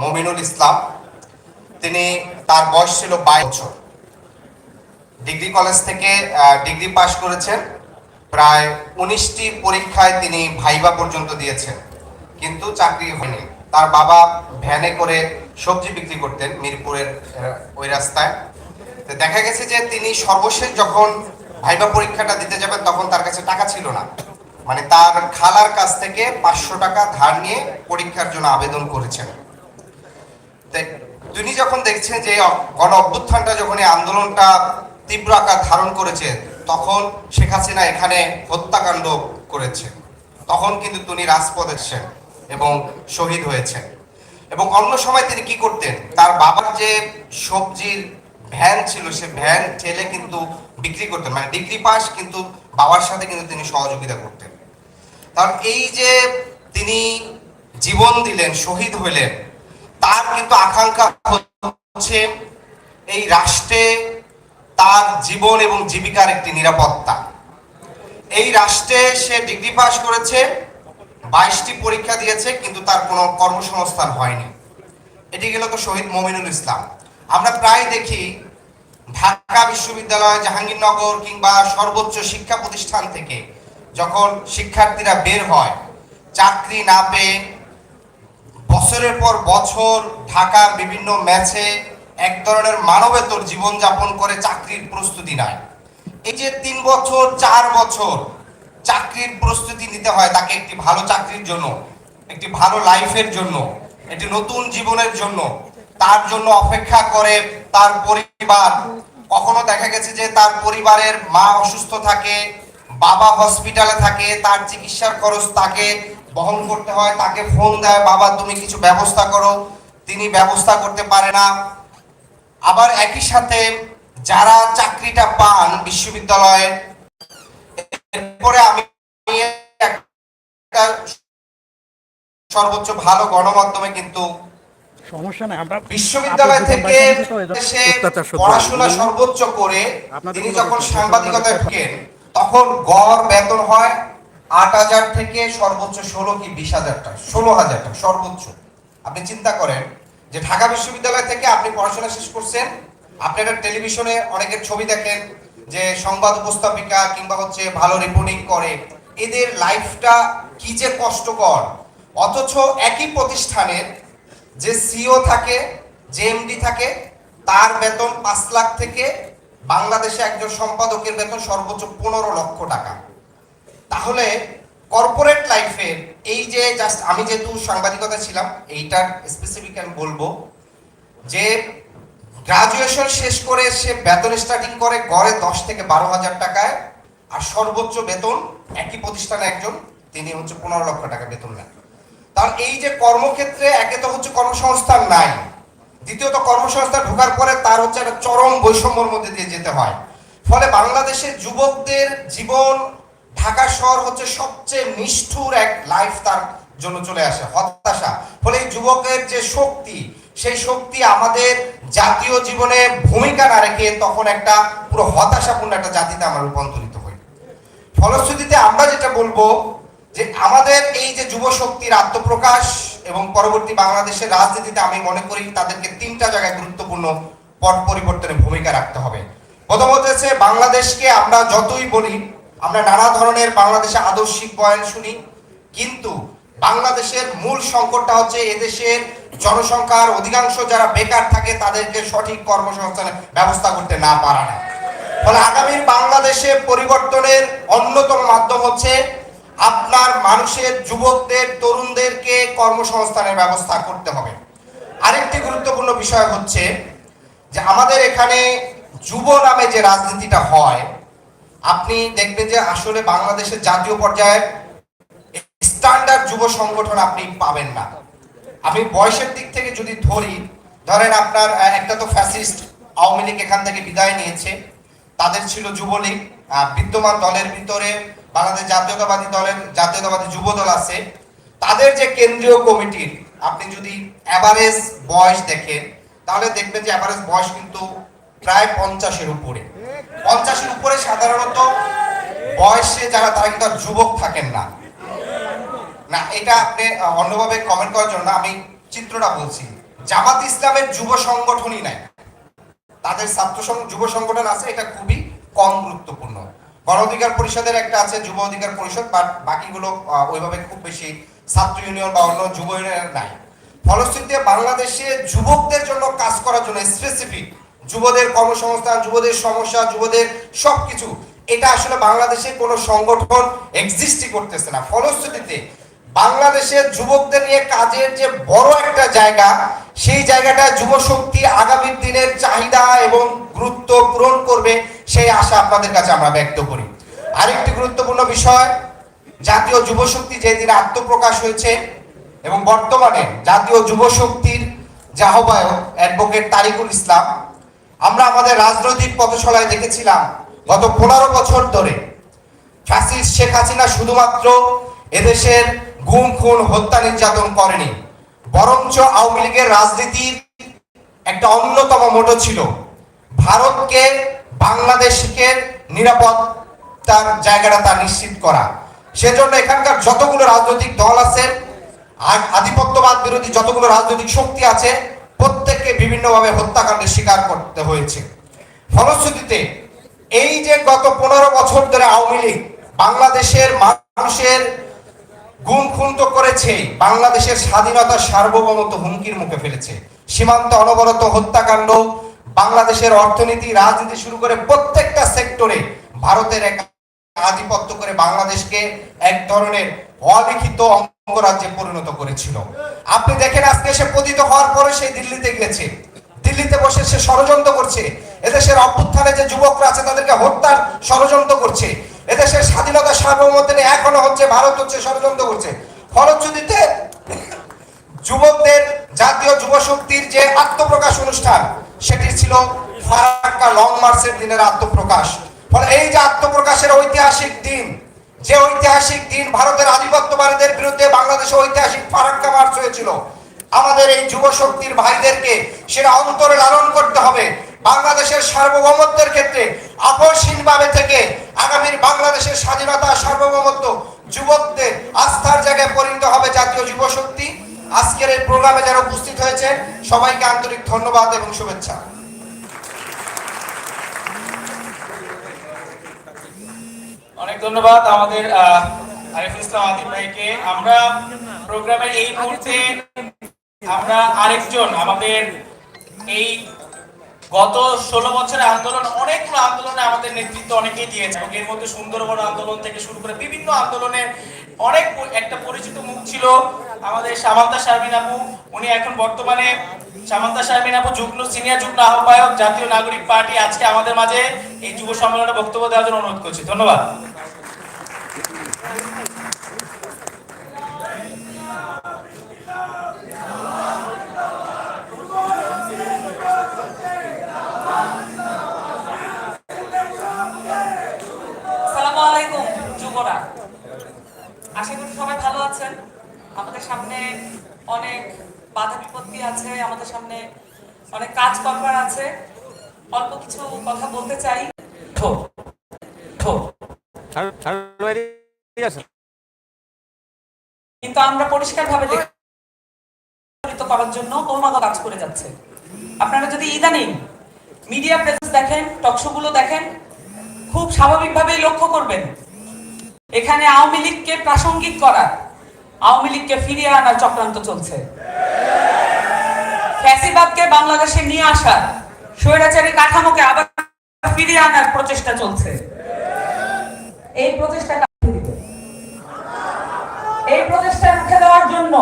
মমিনুল ইসলাম। তিনি তার বয়স ছিল বাইশ বছর। ডিগ্রি কলেজ থেকে ডিগ্রি পাশ করেছেন। প্রায় উনিশটি পরীক্ষায় তিনি ভাইবা পর্যন্ত দিয়েছেন। কিন্তু চাকরি হয়নি। তার বাবা ভ্যানে করে সবজি বিক্রি করতেন মিরপুরের ওই রাস্তায়। তো দেখা গেছে যে তিনি সর্বশেষ যখন ভাইবা পরীক্ষাটা দিতে যাবেন, তখন তার কাছে টাকা ছিল না। মানে তার খালার কাছ থেকে পাঁচশো টাকা ধার নিয়ে পরীক্ষার জন্য আবেদন করেছেন। তিনি যখন দেখছেন যে গণ অভ্যুত্থানটা যখন এই আন্দোলনটা তীব্র আকার ধারণ করেছে, তখন শেখ হাসিনা এখানে হত্যাকাণ্ড করেছে। তখন কিন্তু তিনি রাজপথে এসেছেন এবং শহীদ হয়েছেন। এবং অন্য সময় তিনি কি করতেন? তার বাবার যে সবজির ভ্যান ছিল, সে ভ্যান ঠেলে কিন্তু বিক্রি করতেন। মানে ডিগ্রি পাস কিন্তু বাবার সাথে কিন্তু তিনি সহযোগিতা করতেন। কারণ এই যে তিনি জীবন দিলেন, শহীদ হইলেন তার কিন্তু আকাঙ্ক্ষা হচ্ছে এই রাষ্ট্রে তার জীবন এবং জীবিকার একটি নিরাপত্তা। এই রাষ্ট্রে সে ডিগ্রি পাস করেছে, বাইশটি পরীক্ষা দিয়েছে, কিন্তু তার কোনো কর্মসংস্থান হয়নি। এটি গেল তো শহীদ মমিনুল ইসলাম। আমরা প্রায় দেখি ঢাকা বিশ্ববিদ্যালয়, জাহাঙ্গীরনগর কিংবা সর্বোচ্চ শিক্ষা প্রতিষ্ঠান থেকে যখন শিক্ষার্থীরা বের হয়, চাকরি না পেয়ে বছরের পর বছর ঢাকার বিভিন্ন ম্যাচে এক ধরনের মানবেতর জীবনযাপন করে চাকরির প্রস্তুতি নেয়। এই যে তিন বছর, চার বছর চাকরির প্রস্তুতি নিতে হয় তাকে একটি ভালো চাকরির জন্য, একটি ভালো লাইফের জন্য, একটি নতুন জীবনের জন্য, তার জন্য অপেক্ষা করে তার পরিবার। কখনো দেখা গেছে যে তার পরিবারের মা অসুস্থ থাকে, বাবা হসপিটালে থাকে, তার চিকিৎসার খরচ তাকে বহন করতে হয় তাকে ফোন দেয় বাবা তুমি কিছু ব্যবস্থা করো। তিনি ব্যবস্থা করতে পারে না। আবার একই সাথে যারা চাকরিটা পান বিশ্ববিদ্যালয়ে এরপরে আমি সর্বোচ্চ ভালো গণমাধ্যমে কিন্তু সমস্যা নাই আমরা বিশ্ববিদ্যালয় থেকে পড়াশোনা সর্বোচ্চ করে তিনি যখন সাংবাদিকতায় ঢুকেন তখন গড় বেতন হয় আট হাজার থেকে সর্বোচ্চ ষোলো কি বিশ হাজার টাকা ষোলো হাজার টাকা সর্বোচ্চ। আপনি চিন্তা করেন যে ঢাকা বিশ্ববিদ্যালয় থেকে আপনি পড়াশোনা শেষ করছেন, আপনি একটা টেলিভিশনে অনেকের ছবি দেখেন যে সংবাদ উপস্থাপিকা কিংবা হচ্ছে ভালো রিপোর্টিং করে। এদের লাইফটা কি যে কষ্টকর। অথচ একই প্রতিষ্ঠানের যে সিও থাকে, যে এমডি থাকে, তার বেতন পাঁচ লাখ থেকে বাংলাদেশে একজন সম্পাদকের বেতন সর্বোচ্চ পনেরো লক্ষ টাকা। তাহলে কর্পোরেট লাইফের এই যে জাস্ট আমি যেহেতু সাংবাদিকতা ছিলাম, এইটার স্পেসিফিক আমি বলব যে গ্রাজুয়েশন শেষ করে সে বেতন স্টার্টিং করে গড়ে দশ থেকে বারো হাজার টাকায় আর সর্বোচ্চ বেতন একই প্রতিষ্ঠানে একজন, তিনি হচ্ছে পনেরো লক্ষ টাকা বেতন নেন। তার এই যে কর্মক্ষেত্রে একে তো হচ্ছে কর্মসংস্থান নাই, দ্বিতীয়ত কর্মসংস্থান ঢোকার পরে তার হচ্ছে একটা চরম বৈষম্যর মধ্যে দিয়ে যেতে হয়। ফলে বাংলাদেশের যুবকদের জীবন ঢাকা শহর হচ্ছে সবচেয়ে নিষ্ঠুর এক লাইফ তার জন্য চলে আসে, হতাশা। ফলে যুবকের যে শক্তি, সেই শক্তি আমাদের জাতীয় জীবনে ভূমিকা না রেখে তখন একটা পুরো হতাশাপূর্ণ একটা জাতিতে আমরা রূপান্তরিত হই। ফলশ্রুতিতে আমরা যেটা বলব যে আমাদের এই যে যুব শক্তির আত্মপ্রকাশ এবং পরবর্তী বাংলাদেশের রাজনীতিতে আমি মনে করি তাদেরকে তিনটা জায়গায় গুরুত্বপূর্ণ পট পরিবর্তনের ভূমিকা রাখতে হবে। প্রথমত হচ্ছে বাংলাদেশকে আমরা যতই বলি আমরা নানা ধরনের বাংলাদেশে আদর্শিক বয়ান শুনি, কিন্তু বাংলাদেশের মূল সংকটটা হচ্ছে এদেশের জনসংখ্যার অধিকাংশ যারা বেকার থাকে তাদেরকে সঠিক কর্মসংস্থানের ব্যবস্থা করতে না পারা না। ফলে আগামীর বাংলাদেশে পরিবর্তনের অন্যতম মাধ্যম হচ্ছে আপনার মানুষের, যুবকদের, তরুণদেরকে কর্মসংস্থানের ব্যবস্থা করতে হবে। আরেকটি গুরুত্বপূর্ণ বিষয় হচ্ছে যে আমাদের এখানে যুব নামে যে রাজনীতিটা হয় আপনি দেখবেন যে আসলে বাংলাদেশের জাতীয় পর্যায়ে স্ট্যান্ডার্ড যুব সংগঠন আপনি পাবেন না। আমি বয়সের দিক থেকে যদি ধরি, ধরেন আপনার একটা তো ফ্যাসিস্ট আওয়ামী লীগ এখান থেকে বিদায় নিয়েছে। তাদের ছিল যুবলীগ বিদ্যমান দলের ভিতরে বাংলাদেশ জাতীয়তাবাদী দলের, জাতীয়তাবাদী যুব দল আছে। তাদের যে কেন্দ্রীয় কমিটির, আপনি যদি অ্যাভারেজ বয়স দেখেন, তাহলে দেখবেন যে অ্যাভারেজ বয়স কিন্তু প্রায় পঞ্চাশের উপরে। পঞ্চাশের উপরে সাধারণত বয়সে যারা, তারা কিন্তু যুবক থাকেন না। না, এটা আপনি অন্যভাবে কমেন্ট করার জন্য আমি চিত্রটা বলছি। জামাত ইসলামের যুব সংগঠনই নাই। তাদের ছাত্র যুব সংগঠন আছে, এটা খুবই কম গুরুত্বপূর্ণ। গণ অধিকার পরিষদের একটা আছে, যুব অধিকার পরিষদ, বাট বাকিগুলো ওইভাবে খুব বেশি ছাত্র ইউনিয়ন বা অন্য যুব ইউনিয়ন নাই। ফলশ্রুতিতে বাংলাদেশে যুবকদের জন্য কাজ করার জন্য স্পেসিফিক যুবদের কর্মসংস্থান, যুবদের সমস্যা, যুবদের সবকিছু, এটা আসলে বাংলাদেশে কোনো সংগঠন এক্সিস্টই করতেছে না। ফলশ্রুতিতে বাংলাদেশের যুবকদের নিয়ে কাজের যে বড় একটা জায়গা, সেই জায়গাটা যুব শক্তি আগামী দিনের চাহিদা এবং গুরুত্ব পূরণ করবে সেই আশা আপনাদের কাছে আমরা ব্যক্ত করি। আরেকটি গুরুত্বপূর্ণ বিষয়, জাতীয় যুব শক্তি যেদিন আত্মপ্রকাশ হয়েছে এবং বর্তমানে জাতীয় যুব শক্তির যে আহ্বায়ক অ্যাডভোকেট তারিকুল ইসলাম আমরা আমাদের রাজনৈতিক পথশালায় দেখেছিলাম গত পনেরো বছর ধরে ফ্যাসিস্ট শেখ হাসিনা শুধুমাত্র এদেশের গুম, খুন, হত্যা নির্যাতন করেনি। বরঞ্চ আওয়ামী লীগের রাজনীতির একটা অন্যতম মোটো ছিল ভারতকে বাংলাদেশকে নিরাপত্তার জায়গাটা তা নিশ্চিত করা। সেজন্য এখানকার যতগুলো রাজনৈতিক দল আছে, আর আধিপত্যবাদ বিরোধী যতগুলো রাজনৈতিক শক্তি আছে প্রত্যেককে বিভিন্নভাবে হত্যাকাণ্ডের শিকার করতে হয়েছে। ফলশ্রুতিতে, এই যে গত পনেরো বছর ধরে আওয়ামী লীগ বাংলাদেশের মানুষের গুম খুন তো করেছে, বাংলাদেশের স্বাধীনতা সার্বভৌমত্ব হুমকির মুখে ফেলেছে, সীমান্ত অনবরত হত্যাকাণ্ড, বাংলাদেশের অর্থনীতি, রাজনীতি শুরু করে প্রত্যেকটা সেক্টরে ভারতের এক আধিপত্য করে বাংলাদেশকে এক ধরনের অলিখিত অঙ্গরাজ্যে পরিণত করেছিল। আপনি দেখেন আজকে সে পতিত হওয়ার পরে সেই দিল্লিতে গেছে দিল্লিতে বসে সে ষড়যন্ত্র করছে। এদেশের অভ্যুত্থানে যে যুবকরা আছে, তাদেরকে হত্যার ষড়যন্ত্র করছে। এদেশের স্বাধীনতা সার্বভৌমত্ব নিয়ে এখনও হচ্ছে, ভারত হচ্ছে ষড়যন্ত্র করছে। ফলশ্রুতিতে যুবকদের জাতীয় যুব শক্তির যে আত্মপ্রকাশ অনুষ্ঠান, সেটি ছিল ফারাক্কা লং মার্চের দিনের আত্মপ্রকাশ। ফলে এই যে আত্মপ্রকাশের ঐতিহাসিক দিন যে ঐতিহাসিক দিন ভারতের আধিপত্যবাদীদের বিরুদ্ধে বাংলাদেশে ঐতিহাসিক ফারাক্কা মার্চ হয়েছিল, আমাদের এই যুব শক্তির ভাইদেরকে সেটা অন্তরে লালন করতে হবে। বাংলাদেশের সার্বভৌমত্বের ক্ষেত্রে আপসহীনভাবে থেকে আগামীর বাংলাদেশের স্বাধীনতা, সার্বভৌমত্ব, যুবকদের আস্থার জায়গায় পরিণত হবে জাতীয় যুব শক্তি আজকের এই প্রোগ্রামে যারা উপস্থিত হয়েছে সবাইকে আন্তরিক ধন্যবাদ এবং শুভেচ্ছা। অনেক ধন্যবাদ আমাদের আরিফুল ইসলাম আদিম ভাইকে। আমরা প্রোগ্রামের এই মুহূর্তে আমরা আরেকজন, আমাদের এই গত ষোলো বছরের আন্দোলন, অনেকগুলো আন্দোলনে আমাদের নেতৃত্ব অনেকেই দিয়েছে এবং এর মধ্যে সুন্দরবন আন্দোলন থেকে শুরু করে বিভিন্ন আন্দোলনের অনেক একটা পরিচিত মুখ ছিল আমাদের সামান্তা শারমিন আপু। উনি এখন বর্তমানে সামান্তা শারমিন আপু যুগ্ম, সিনিয়র যুগ্ম আহ্বায়ক, জাতীয় নাগরিক পার্টি আজকে আমাদের মাঝে এই যুব সম্মেলনে বক্তব্য দেওয়ার জন্য অনুরোধ করছি। ধন্যবাদ। যুবরা আশা করি সবাই ভালো আছেন। আমাদের সামনে অনেক বাধা বিপত্তি আছে আমাদের সামনে অনেক কাজ করবার আছে। অল্প কিছু কথা বলতে চাই। কিন্তু আমরা পরিষ্কার ভাবে করার জন্য ক্রমাগত কাজ করে যাচ্ছে। আপনারা যদি ইদানিং মিডিয়া প্রেসেস দেখেন টকশো গুলো দেখেন খুব স্বাভাবিকভাবেই লক্ষ্য করবেন এখানে আওয়ামী লীগকে প্রাসঙ্গিক করা আওয়ামী লীগকে ফিরিয়ে আনার চক্রান্ত চলছে। ফ্যাসিবাদকে বাংলাদেশে নিয়ে আসার, স্বৈরাচারী কাঠামোকে আবার ফিরিয়ে আনার প্রচেষ্টা চলছে। এই প্রচেষ্টা এই প্রচেষ্টা রুখে দেওয়ার জন্য